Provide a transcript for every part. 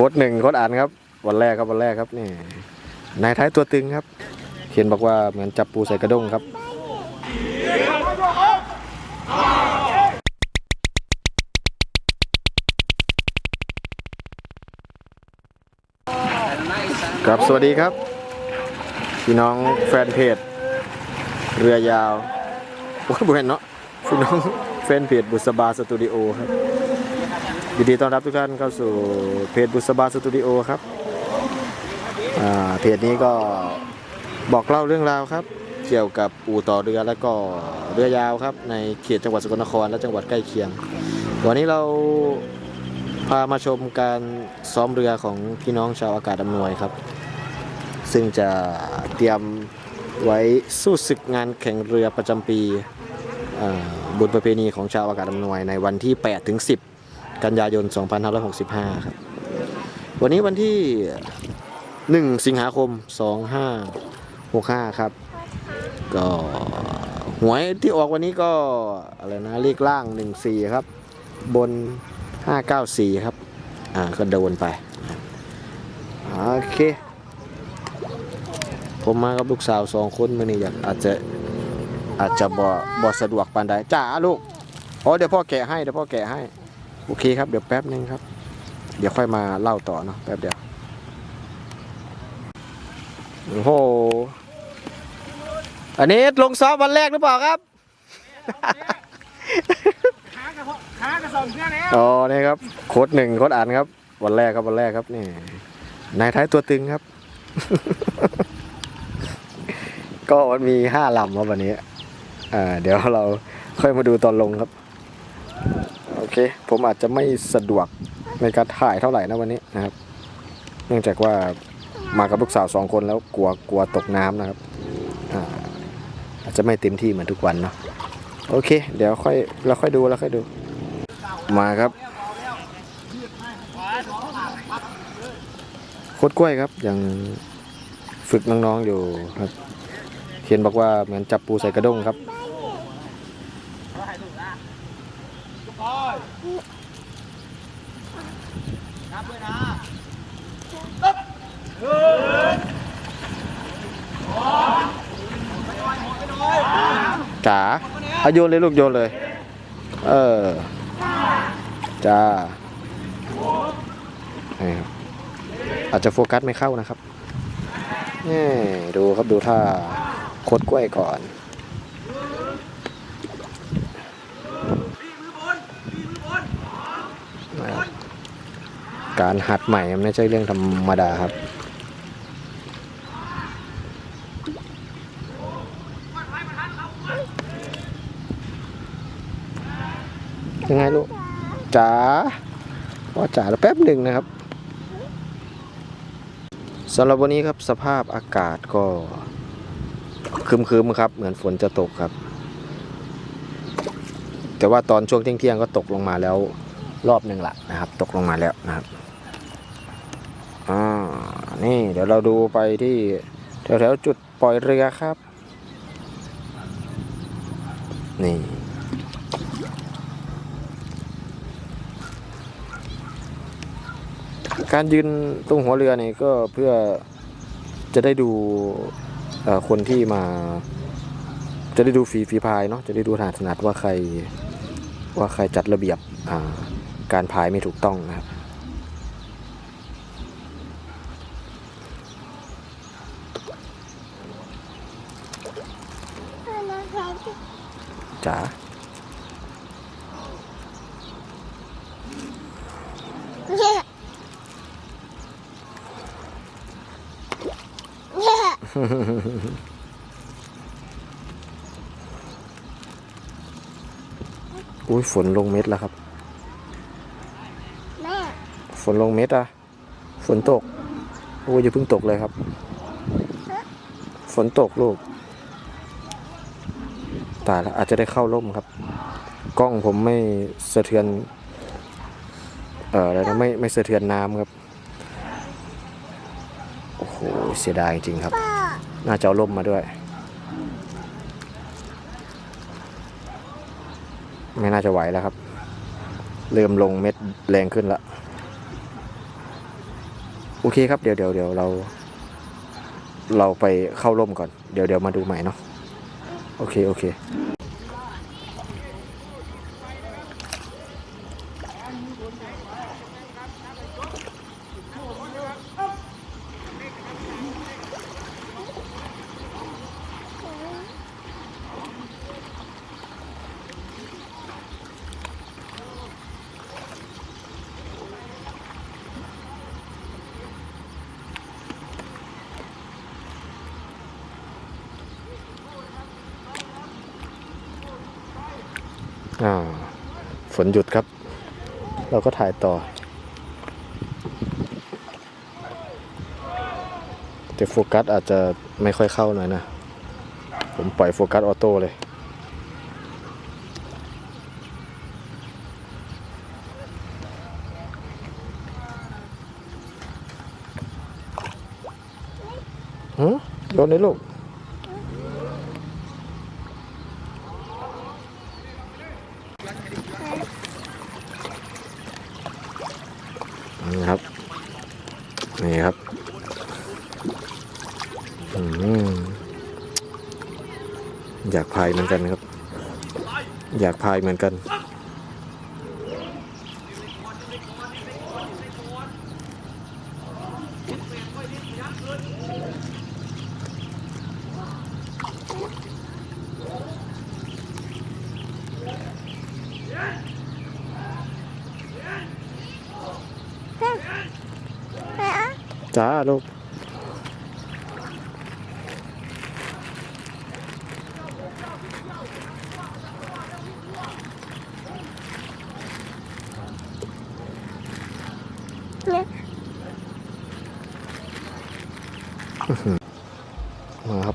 ค้ดหนึ่งโค้ดอ่านครับ วันแรกครับวันแรกครับนี่นายท้ายตัวตึงครับ เขียนบอกว่าเหมือนจับปูใส่กระด้งครับครับสวัสดีครับ พี่น้องแฟนเพจ เรือยาวโอ้ยบุเห็นเนาะพี่น้องแฟนเพจบุษบาสตูดิโอครับ ยินดีต้อนรับทุกท่านเข้าสู่เพจบุษบาสตูดิโอครับเพจนี้ก็บอกเล่าเรื่องราวครับ เกี่ยวกับอู่ต่อเรือและก็เรือยาวครับ ในเขตจังหวัดสกลนครและจังหวัดใกล้เคียง วันนี้เราพามาชมการซ้อมเรือของพี่น้องชาวอากาศอำนวยครับ ซึ่งจะเตรียมไว้สู้ศึกงานแข่งเรือประจำปีบุญประเพณีของชาวอากาศอำนวยในวันที่8ถึง10 กันยายน 2565 ครับ วันนี้วันที่ 1 สิงหาคม 2565 ครับ ก็หวยที่ออกวันนี้ก็อะไรนะเลขล่าง 14 ครับ บน 594 ครับ อ่าก็โดนไป โอเค ผมมากับลูกสาวสองคนมื่อนี้อยากอาจจะอาจจะบ่บ่สะดวกปานใดจ้าลูก อ๋อเดี๋ยวพ่อแกะให้ เดี๋ยวพ่อแกะให้ โอเคครับเดี๋ยวแป๊บนึงครับ เดี๋ยวค่อยมาเล่าต่อเนาะแป๊บเดียวโอ้โหอันนี้ลงซ้อมวันแรกหรือเปล่าครับขากระเพาะขากระสอบเพื่อนแล้วอ๋อนี่ครับโค้ดหนึ่งโค้ดอ่านครับ วันแรกครับวันแรกครับนี่นายท้ายตัวตึงครับ ก็มันมีห้าลำครับวันนี้ อ่า เดี๋ยวเราค่อยมาดูตอนลงครับโอ เค ผมอาจจะไม่สะดวกในการถ่ายเท่าไหร่นะวันนี้นะครับ เนื่องจากว่ามากับลูกสาวสองคนแล้วกลัวกลัวตกน้ำนะครับอาอาจจะไม่เต็มที่เหมือนทุกวันเนาะโอเค เดี๋ยวค่อยเราค่อยดูเราค่อยดู มาครับโคตรกล้วยครับยังฝึกน้องๆอยู่ครับเขียนบอกว่าเหมือนจับปูใส่กระด้งครับ นับด้วยนะจ๋าเอาโยนเลยลูกโยนเลย เออจ้านี่อาจจะโฟกัสไม่เข้านะครับนี่ดูครับดูท่าโคตรกล้วยก่อนนะครับ การหัดใหม่มันไม่ใช่เรื่องธรรมดาครับ ยังไงลูกจ๋าว่าจ๋าแล้วแป๊บหนึ่งนะครับสำหรับวันนี้ครับสภาพอากาศก็ครึมๆครับ เหมือนฝนจะตกครับ แต่ว่าตอนช่วงเที่ยงๆก็ตกลงมาแล้วรอบหนึ่งละนะครับ ตกลงมาแล้วนะครับ นี่เดี๋ยวเราดูไปที่แถวๆจุดปล่อยเรือครับ นี่ การยืนตรงหัวเรือนี่ก็เพื่อจะได้ดูคนที่มา จะได้ดูฝีฝีพายเนาะจะได้ดูถนัดถนัดว่าใครว่าใครจัดระเบียบการพายไม่ถูกต้องนะครับ จ๋าอุ้ยฝนลงเม็ดแล้วครับแม่ฝนลงเม็ดอะ ฝนตก โอ้ยอย่าเพิ่งตกเลยครับ ฝนตกลูก ตายแล้วอาจจะได้เข้าร่มครับ กล้องผมไม่สะเทือน เอ่ออะไรนะไม่ไม่สะเทือนน้ำครับ โอ้โห เสียดายจริงครับ น่าจะเอาร่มมาด้วย ไม่น่าจะไหวแล้วครับ เริ่มลงเม็ดแรงขึ้นล้วโอเคครับ เดี๋ยวเดี๋ยวเดี๋ยวเรา เราไปเข้าร่มก่อน เดี๋ยวเดี๋ยวมาดูใหม่เนาะ โอ อ่าฝนหยุดครับ เราก็ถ่ายต่อ แต่โฟกัสอาจจะไม่ค่อยเข้าหน่อยนะ ผมปล่อยโฟกัสออโต้เลยหือโยนเลยลูก อยากพายเหมือนกันครับ อยากพายเหมือนกัน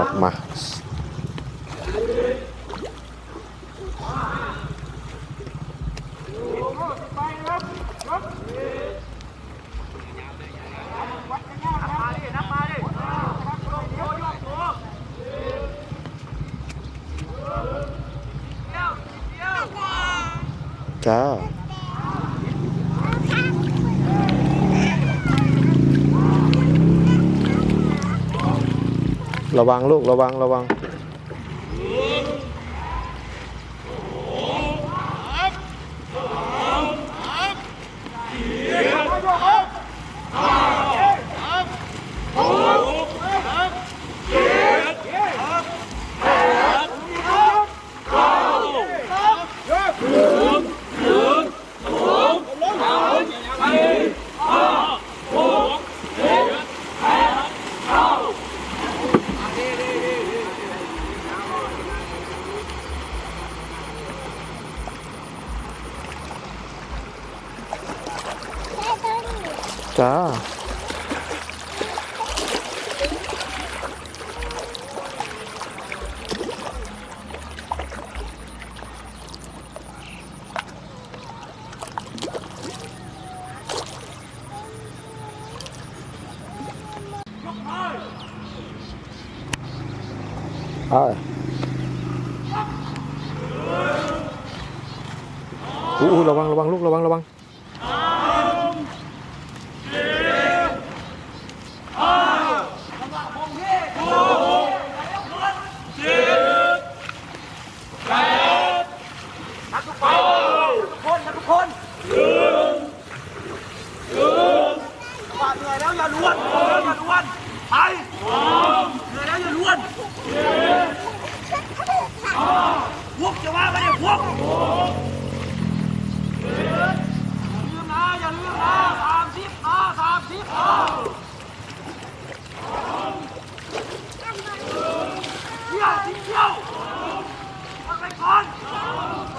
นับด้วยคนลายคนอยู่เท่าดังกว่าเลยดิหนึ่งสามสิบหนึ่ง มาครับ มา ไปครับครับนับมาดินับมาดิโยกโยกโยกเดี๋ยวเดี๋ยว จ้า ระวังลูกระวังระวัง จ้าไปอู้ระวังระวังลูก ระวัง ระวัง นับทุกคนนับทุกคนว่าเหนื่อยแล้วอย่าล้วนเหนื่อยแล้วอย่าล้วนไปเหนื่อยแล้วอย่าล้วนพวกจะว่าไม่ได้พวกลืมนะอย่าลืมนะสามสิบนะสามสิบเที่ยวทิ้งเที่ยวมาไปก่อน อ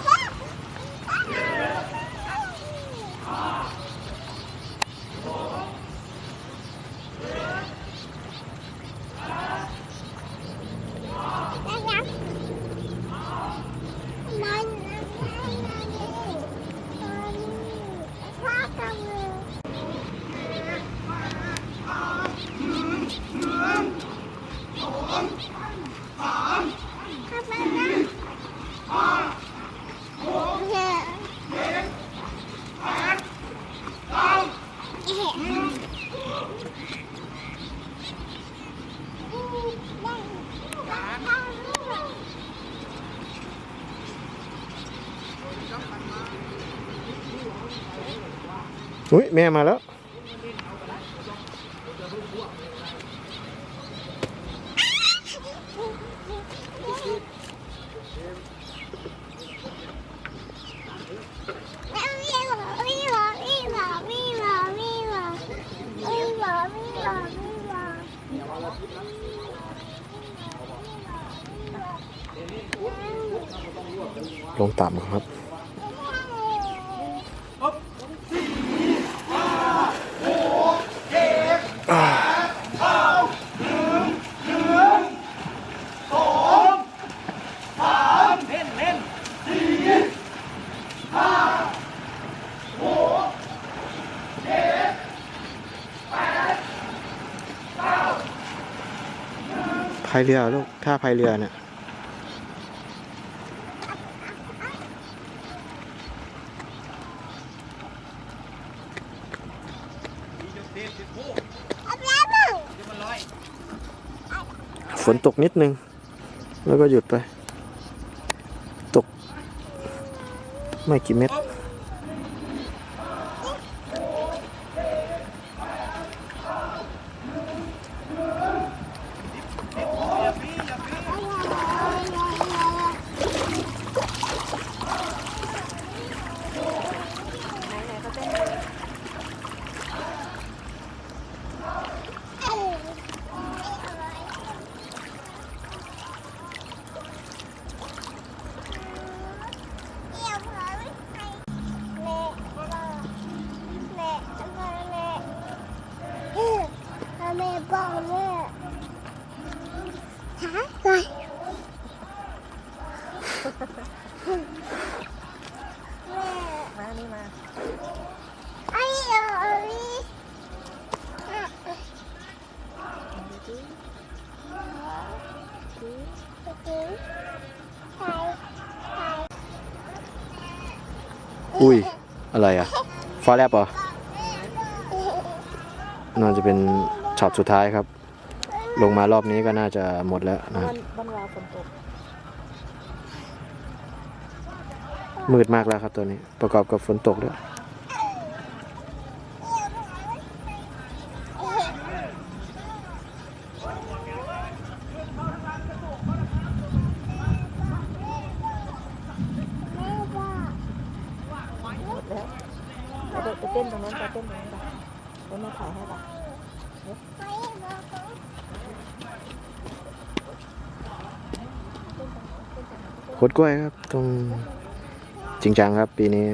อุ้ยแม่มาแล้ว ลงต่ำครับ เล่นเล่น พายเรือลูกถ้าพายเรือเนี่ย ฝนตกนิดนึง แล้วก็หยุดไป ตก ไม่กี่เม็ด แม่บอกแม่หาไก่แม่มานี่มาไอ้เอ๋ยอุ้ย อะไรอะ ฟ้าแลบเหรอน่าจะเป็น ช็อตสุดท้ายครับ ลงมารอบนี้ก็น่าจะหมดแล้วนะครับบ้านบ้านวาวฝนตกมืดมากแล้วครับตัวนี้ ประกอบกับฝนตกด้วย แม่บอก หมดแล้วไปเดินไปเต้นตรงนู้นไปเต้นตรงนู้นไปแล้วมาถ่ายให้ป่ะ ไม่บอก โคดกล้วยครับต้องจริงจังครับปีนี้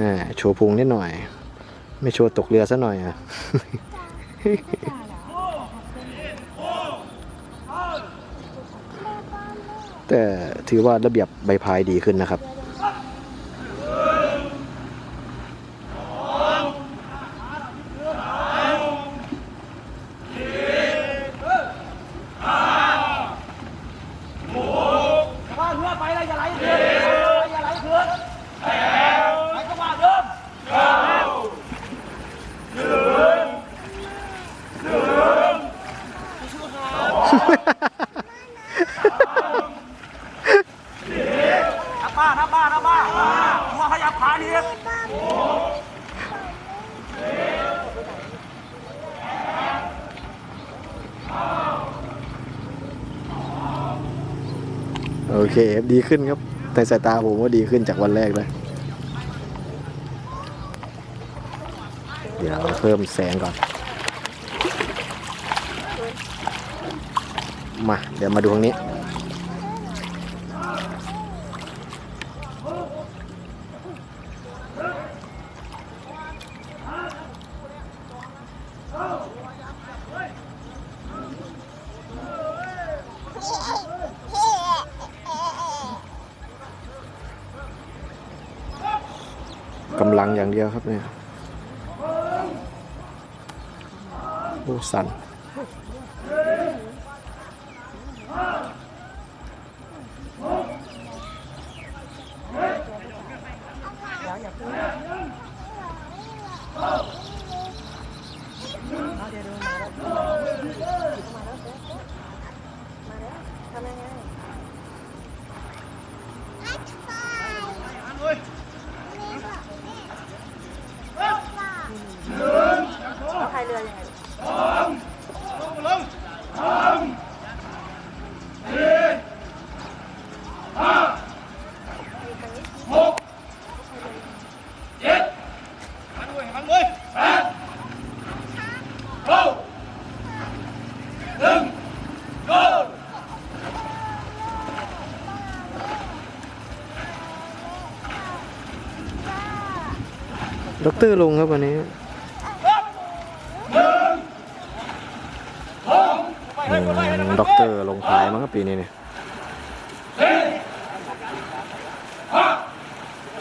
อ่าโชว์พุงนิดหน่อย ไม่โชว์ตกเรือซะหน่อยอะแต่ถือว่าระเบียบใบพายดีขึ้นนะครับ ว่าเรือไปเลยอย่าไหลเรืออย่าไหลเรือไปก็ว่าเดิมนับบ้านับบ้านับบ้าตัวขยับขาดี โอ เคดีขึ้นครับในสายตาผมว่าดีขึ้นจากวันแรกเลยเดี๋ยวเพิ่มแสงก่อน มา เดี๋ยวมาดูตรงนี้ อย่างเดียวครับเนี่ยโอ้สั่นอย่าพิ่งเอาเดี๋ยวดูมาแล้วมาแล้วเจ๊มาแล้วทำยังไง ไอ้ชายแม่บอกแม่ ด็อกเตอร์ลงครับวันนี้อืมด็อกเตอร์ลงพายมั้งครับปีนี้เนี่ย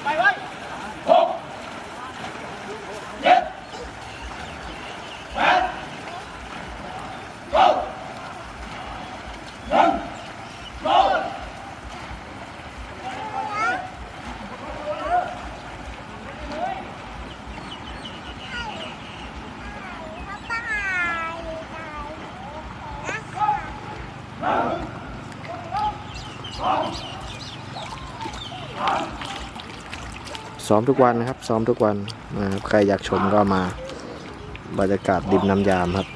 ไปไว้ ซ้อมทุกวันนะครับ ซ้อมทุกวันนะครับใครอยากชมก็มา บรรยากาศดิมน้ำยามครับ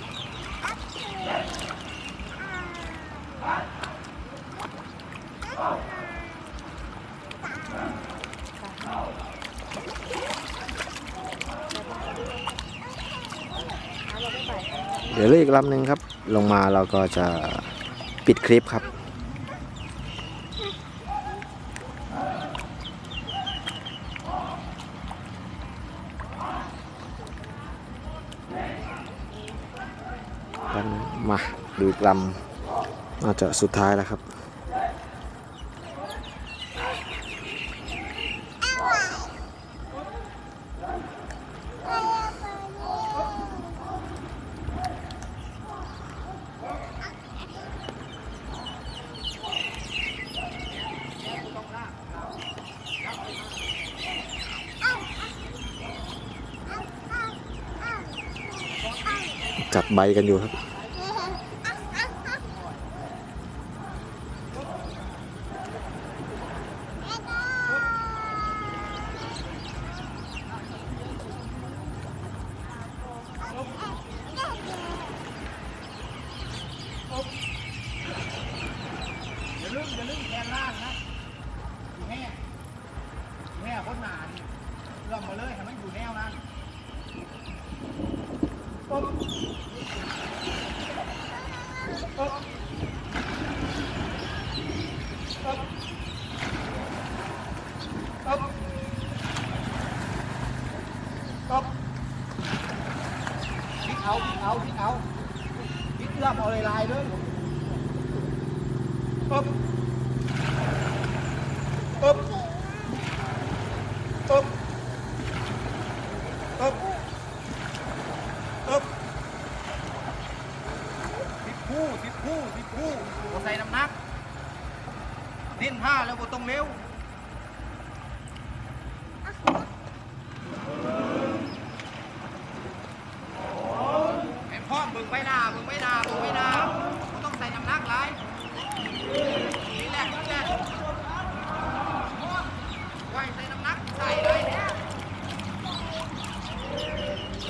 เดี๋ยวเลืออีกลำหนึ่งครับ ลงมาเราก็จะปิดคลิปครับ แป๊บนึงมา ดูอีกลำน่าจะสุดท้ายแล้วครับ จับใบกันอยู่ครับ อย่าลืมอย่าลืมแกนล่างนะอยู่แม่แม่คนหนานี่เริ่มมาเลยให้มันอยู่แนวนั้นปุ๊บปุ๊บปุ๊บปุ๊บปุ๊บพลิก เอาพลิกเอาพลิกเอาพลิกเริ่มเอาลายๆเลยปุ๊บปุ๊บปุ๊บปุ๊บปุ๊บสิบคู่สิบคู่สิบคู่บ่ใส่น้ำหนักเน้นผ้าแล้วก็ต้องเร็วแม่พ่อมึงไปหน้ามึงไปหน้ามึงไปหน้าบ่ต้องใส่น้ำหนักหลาย นี่แหละนี่แหละไว้ใส่น้ำหนักใส่เลยเนี่ย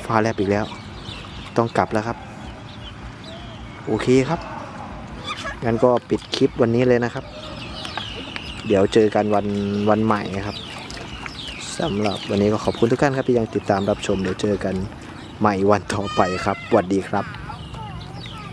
ฟ้าแลบอีกแล้ว ต้องกลับแล้วครับ โอเคครับ งั้นก็ปิดคลิปวันนี้เลยนะครับ เดี๋ยวเจอกันวันวันใหม่ครับสำหรับวันนี้ก็ขอบคุณทุกท่านครับที่ยังติดตามรับชมเดี๋ยวเจอกันใหม่วันต่อไปครับสวัสดีครับ